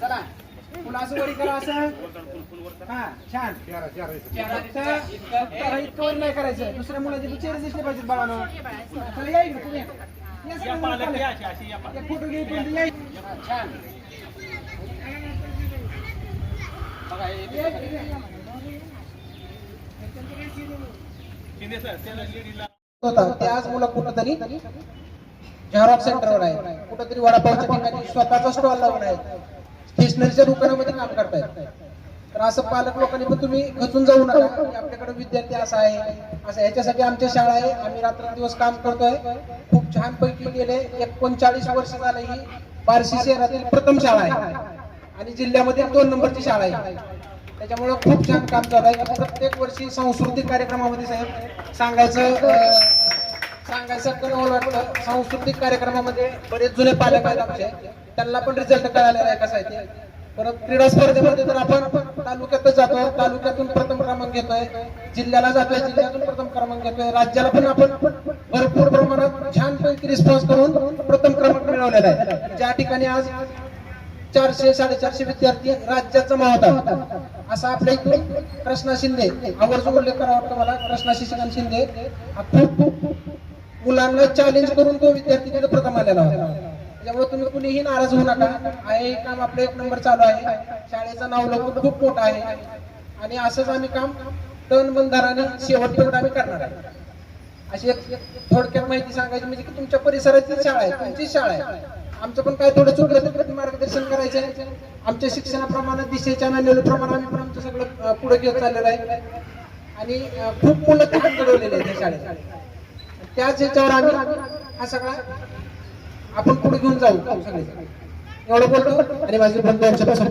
चला पुन्हा असं वरी करा असं हा छान फक्त फक्त इतकं नाही करायचं दुसऱ्या मुलाचे चेहरे दिसले पाहिजेत बाळानं चला. या इकडे तुम्ही या सगळे मुलं पालक. एक फोटो घे पण या इकडे. छान बघा, होता ते आज मुलं कुठंतरी झेरॉक्स सेंटरवर आहे. कुठंतरी वडापावच्या ठिकाणी स्वतःचा स्टॉल लावून आहे. स्टेशनरीच्या दुकानामध्ये काम करतायत. तर असं पालक लोकांनी पण तुम्ही खचून जाऊ नका. की आपल्याकडे विद्यार्थी असा आहे. असं ह्याच्यासाठी आमची शाळा आहे. आम्ही रात्रंदिवस काम करतोय. खूप छान पैकी गेले. एकोणचाळीस वर्ष झालं ही बार्शी शहरातील प्रथम शाळा आहे. आणि जिल्ह्यामध्ये दोन नंबरची शाळा आहे. त्याच्यामुळे खूप छान काम चालू आहे. प्रत्येक वर्षी सांस्कृतिक कार्यक्रमामध्ये साहेब सांगायचं सांगायचं कळवळ वाटतं. सांस्कृतिक कार्यक्रमामध्ये बरेच जुने पालक आहेत आमचे. त्यांना पण रिझल्ट कळालेला आहे कसा आहे ते परत क्रीडा स्पर्धेमध्ये तर आपण तालुक्यातच जातोय तालुक्यातून प्रथम क्रमांक घेतोय जिल्ह्याला जातोय जिल्ह्यातून प्रथम क्रमांक घेतोय राज्याला पण आपण भरपूर प्रमाणात छानपैकी रिस्पॉन्स करून प्रथम क्रमांक मिळवलेला आहे. ज्या ठिकाणी आज चारशे साडेचारशे विद्यार्थी राज्याचा होता असा आपल्या इथून कृष्णा शिंदे आवर्जून उल्लेख करावा वाटतो मला. कृष्णा शशिकांत शिंदे खूप खूप मुलांना चॅलेंज करून तो विद्यार्थी तिथे प्रथम आलेला होता. त्यामुळे तुम्ही कुणीही नाराज होऊ नका. आहे काम आपलं एक नंबर चालू आहे. शाळेचं नाव लवकर खूप मोठं आहे. आणि असंच आम्ही काम टन बंधाराने शेवटपर्यंत आम्ही करणार आहे. अशी एक थोडक्यात माहिती सांगायची म्हणजे की तुमच्या परिसराची शाळा आहे तुमची शाळा आहे. आमचं पण काय थोडं चुकलं तर प्रति मार्गदर्शन करायचं आहे. आमच्या शिक्षणाप्रमाणे दिशेच्या प्रमाणे आम्ही पण आमचं सगळं पुढे घेत चाललेलं आहे. आणि खूप मुलं तिकडे घडवलेले आहेत त्या शाळेत. त्याच ह्याच्यावर आम्ही हा सगळा आपण कुठे घेऊन जाऊ. सगळे एवढं बोलतो आणि माझे बंद यांच्यापासून